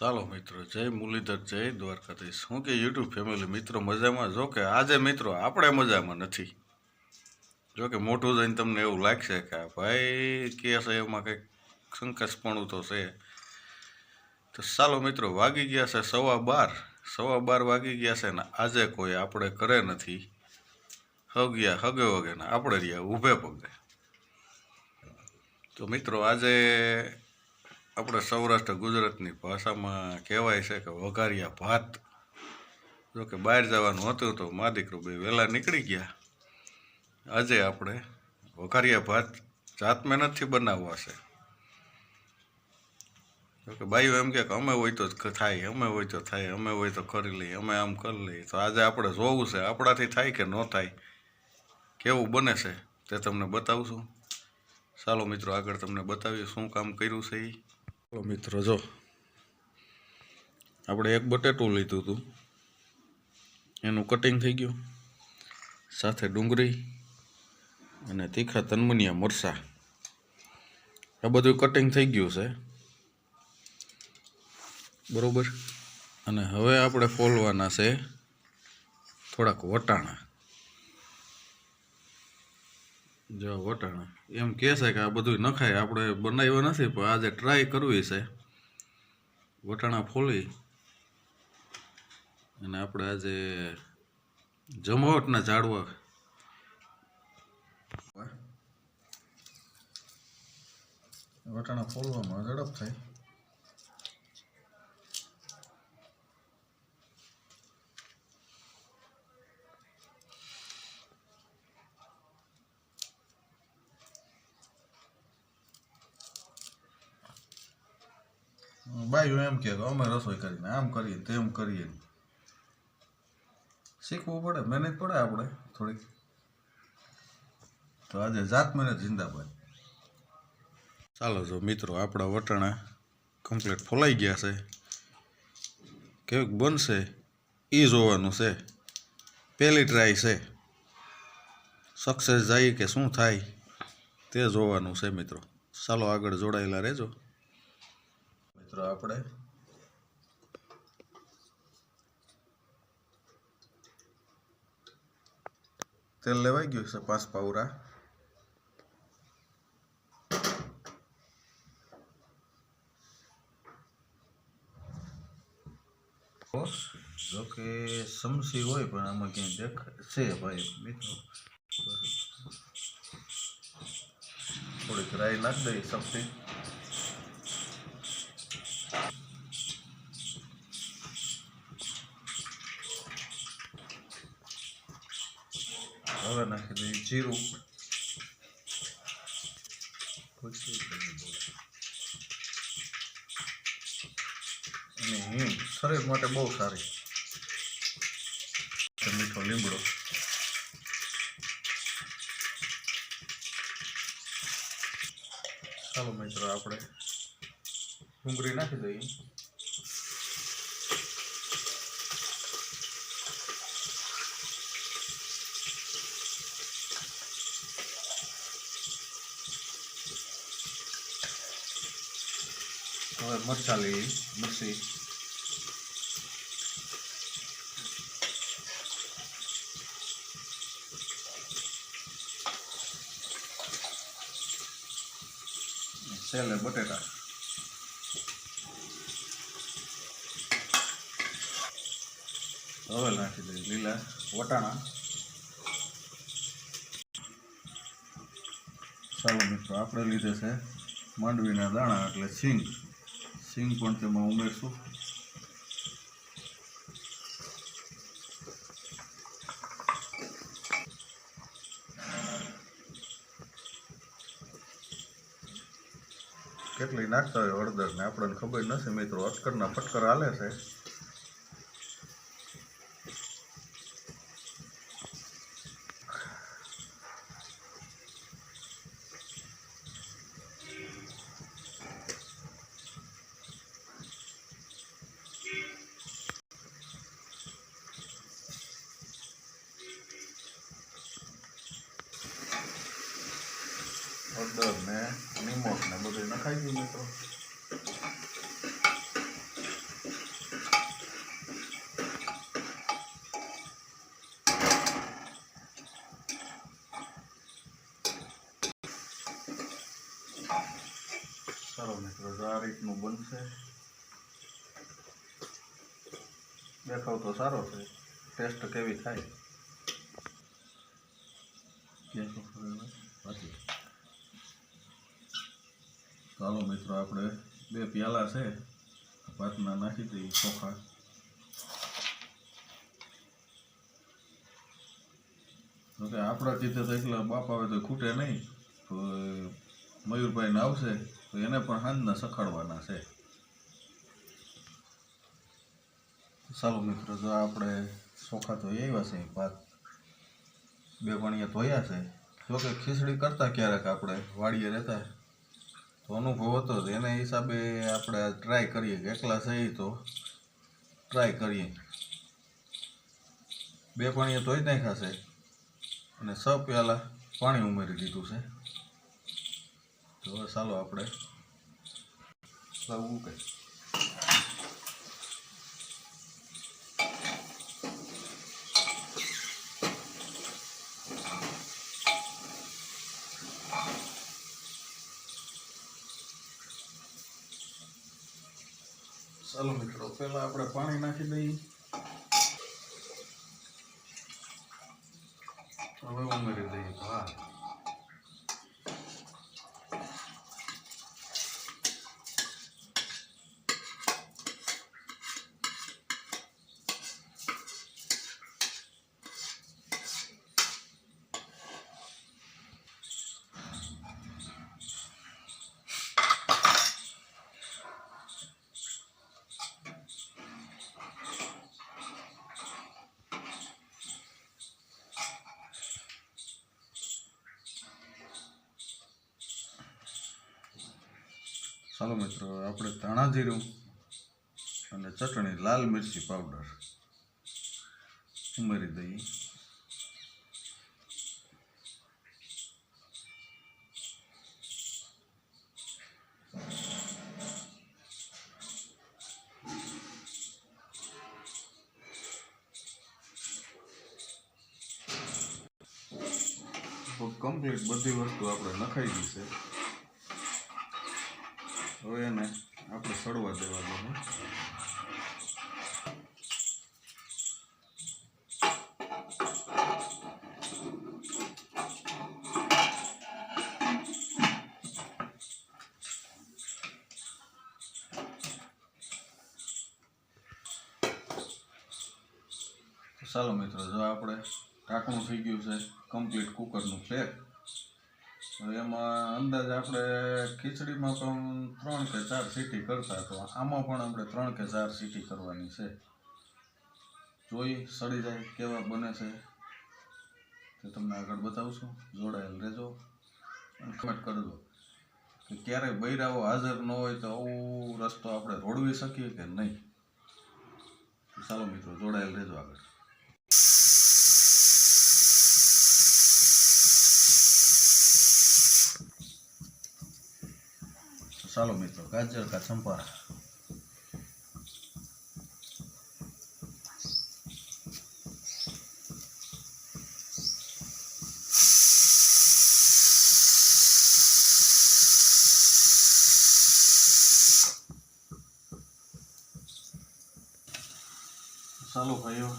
ચાલો મિત્રો, જય મુરલીધર, જય દ્વારકાધીશ. હું કે યુટ્યુબ ફેમિલી મિત્રો મજામાં? જો કે આજે મિત્રો આપણે મજામાં નથી. જો કે મોટું જઈને તમને એવું લાગશે કે ભાઈ કે છે, એમાં કંઈક શંકાસ્પણું તો છે. તો ચાલો મિત્રો, વાગી ગયા છે સવા બાર. સવા બાર વાગી ગયા છે ને આજે કોઈ આપણે કરે નથી. હગ્યા, હગે વગે ને આપણે રહ્યા ઊભે પગે. તો મિત્રો આજે આપણે સૌરાષ્ટ્ર ગુજરાતની ભાષામાં કહેવાય છે કે વઘારિયા ભાત. જો કે બહાર જવાનું હતું તો મા દીકરો બે વહેલા નીકળી ગયા. આજે આપણે વઘારિયા ભાત જાત મહેનતથી બનાવવા છે. જોકે બાઈઓ એમ કે અમે હોય તો થાય, અમે હોય તો થાય, અમે હોય તો કરી લઈએ, અમે આમ કરી લઈએ. તો આજે આપણે જોવું છે, આપણાથી થાય કે ન થાય, કેવું બને છે તે તમને બતાવશું ચાલો મિત્રો, આગળ તમને બતાવીએ શું કામ કર્યું છે એ ચાલો મિત્રો, જો. આપણે એક બટેટું લીધું હતું. એનું કટિંગ થઈ ગયું. સાથે ડુંગળી અને તીખા તનમનિયા મરસા આ બધું કટિંગ થઈ ગયું છે. બરોબર? અને હવે આપણે ફોલવાના છે થોડાક વટાણા. જો વટાણા. એમ કહે છે કે આ બધું નખાય આપણે બનાવ્યું નથી, પણ આજે ટ્રાય કરવી છે. વટાણા ફોલી. અને આપણે આજે જમાવટના ઝાડવા વટાણા ફોલવામાં ઝડપ થાય. બાયું એમ કે અમે રસોઈ કરીને આમ કરીએ તેમ કરીએ શીખવું પડે, મહેનત પડે આપણે થોડીક. તો આજે જાત મહેનત જિંદાબાદ. ચાલો જો મિત્રો, આપણા વટાણા કમ્પ્લીટ ફોલાઈ ગયા છે. કેવું બનશે એ જોવાનું છે. પહેલી ટ્રાય છે. સક્સેસ જાય કે શું થાય, તે જોવાનું છે મિત્રો. ચાલો આગળ જોડાયેલા રહેજો. મિત્રો, આપણે તેલ લેવાઈ ગયું છે પાંચ પાવરા. જો કે સમસી હોય પણ આમાં ક્યાંય દેખ, છે ભાઈ, મિત્રો. થોડીક રાઈ નાખી દઈ, સમસી. હવે નાખી દઈએ જીરું અને હિંગ શરીર માટે બહુ સારી મીઠો લીમડો ચાલો મિત્રો આપણે ડુંગળી નાખી દઈએ હવે મરચાં લઈ મરસી બટેટા. હવે નાખી દઈએ લીલા વટાણા. ચાલો મિત્રો, આપણે લીધે છે માંડવીના દાણા એટલે સિંગ સિંગ પણ તેમાં ઉમેરશું. કેટલી નાખતા હોય હળદર ને? આપણને ખબર નથી મિત્રો અટકરના ફટકર હાલે છે. બધું નખાઈ ગયું મિત્રો ચાલો મિત્રો આ રીતનું બનશે દેખાવ તો સારો છે ટેસ્ટ કેવી થાય ચાલો મિત્રો, આપણે બે પ્યાલા છે. ભાતના નાખી દઈએ ચોખા. જોકે આપણા ચિત્તે તો એકલા બાપ આવે તો ખૂટે નહીં, તો મયુરભાઈને આવશે, તો એને પણ હાંજના સખાડવાના છે. ચાલો મિત્રો, જો આપણે ચોખા તો આવ્યા છે, ભાત બે પાણીએ ધોયા છે. જોકે ખીચડી કરતા ક્યારેક આપણે વાડીએ રહેતા અનુભવ હતો જ. એના હિસાબે આપણે ટ્રાય કરીએ કે એકલા સહી તો ટ્રાય કરીએ. બે પાણીએ ધોઈ નાખ્યા છે. અને સ પ્યાલા પાણી ઉમેરી દીધું છે. તો ચાલો આપણે લાવવું ચાલો મિત્રો પહેલાં આપણે પાણી નાખી દઈએ. હવે ઉમેરી દઈએ ભાત ચાલો મિત્રો, આપણે ધાણા જીરું અને ચટણી, લાલ મિરચી પાવડર ઉમેરી દઈએ. કમ્પ્લીટ બધી વસ્તુ આપણે નખાઈ ગઈ હવે એને આપણે સડવા દેવા દઈએ ચાલો મિત્રો, જો આપણે ઢાંકણું થઈ ગયું છે કમ્પ્લીટ કુકરનું પેક એમાં અંદાજ આપણે ખીચડીમાં પણ ત્રણ કે ચાર સીટી કરતા તો આમાં પણ આપણે ત્રણ કે ચાર સીટી કરવાની છે. જોઈ, સડી જાય, કેવા બને છે તે તમને આગળ બતાવશું. જોડાયેલ રહેજો અને કમેન્ટ કરજો કે ક્યારેય બૈરાઓ હાજર ન હોય તો આવું રસ્તો આપણે રોડવી શકીએ કે નહીં? ચાલો મિત્રો, જોડાયેલ રહેજો આગળ. ચાલો મિત્રો, ગાજર કા ચંપારા ચાલો ભાઈઓ,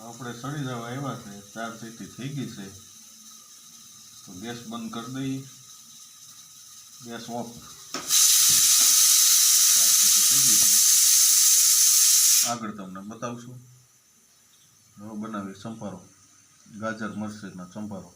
આપણે સડી જવા આવ્યા છે, ચાર સીટી થઈ ગઈ છે. તો ગેસ બંધ કરી દઈએ. Gas off. આગળ તમને બતાવશું. બનાવી સંભારો. ગાજર મરચીના સંભારો.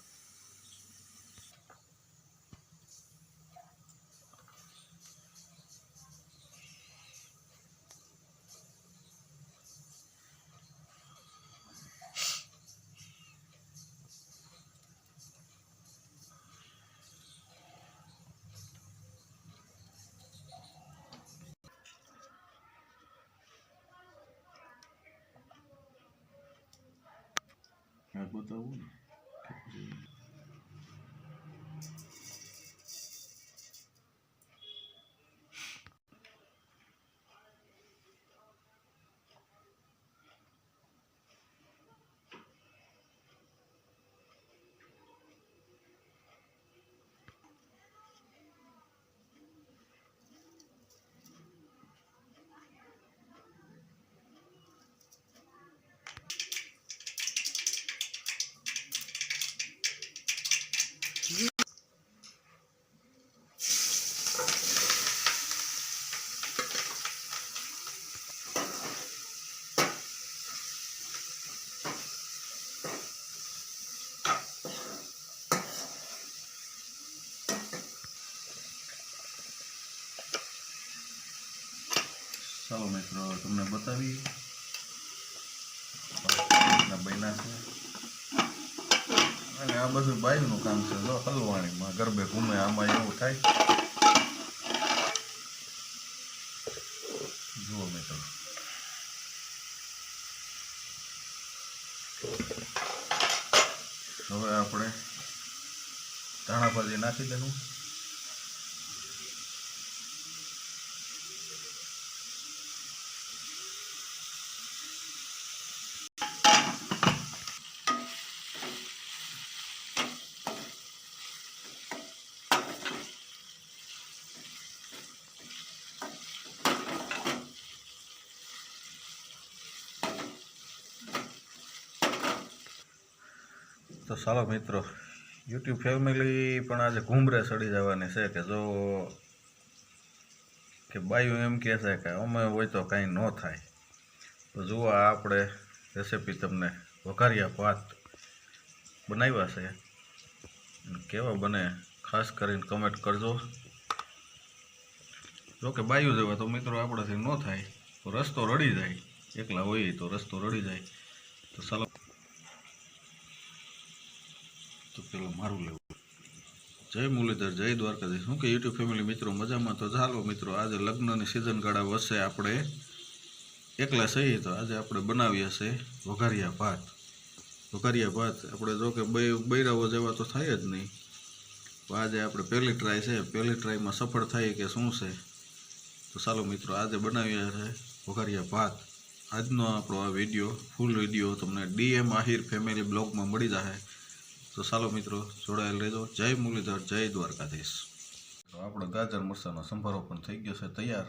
આ બતાવું ને તમને બતાવી બન્યા છે. અને આ બધું બાયુનું કામ છે. જો હલવાણીમાં ગરબે ઘૂમે, આમાં એવું થાય. જુઓ મિત્રો. હવે આપણે ધાણાભાજી નાખી દેવું તો ચાલો મિત્રો યુટ્યુબ ફેમિલી પણ આજે ઘૂમરે સડી જવાની છે કે જો કે બાયું એમ કહે છે કે અમે હોય તો કાંઈ ન થાય. તો જુઓ આપણે રેસીપી તમને વઘારિયા ભાત બનાવ્યા છે. કેવા બને, ખાસ કરીને કમેન્ટ કરજો. જો કે બાયું જેવા તો મિત્રો આપણાથી ન થાય, તો રસ્તો રડી જાય. એકલા હોઈએ તો રસ્તો રડી જાય. તો ચાલો તો મારું લેવું. જય મુરલીધર, જય દ્વારકાધીશ. શું કે યુટ્યુબ ફેમિલી મિત્રો મજામાં તો ચાલો મિત્રો, આજે લગ્નની સિઝન ગાળા વચ્ચે આપણે એકલા સહી તો આજે આપણે બનાવીએ છે વઘારિયા ભાત. વઘારિયા ભાત આપણે જો કે બે બૈરાઓ જેવા તો થાય જ નહીં. તો આજે આપણે પહેલી ટ્રાય છે. પહેલી ટ્રાયમાં સફળ થાય કે શું છે? તો ચાલો મિત્રો, આજે બનાવીએ છે વઘારિયા ભાત. આજનો આપણો આ વીડિયો ફૂલ વીડિયો તમને ડીએમ આહિર ફેમિલી બ્લોગમાં મળી જશે તો ચાલો મિત્રો, જોડાયેલ રહેજો. જય મુરલીધર, જય દ્વારકાધીશ. આપણો ગાજર મરસાનો સંભારો પણ થઈ ગયો છે, તૈયાર.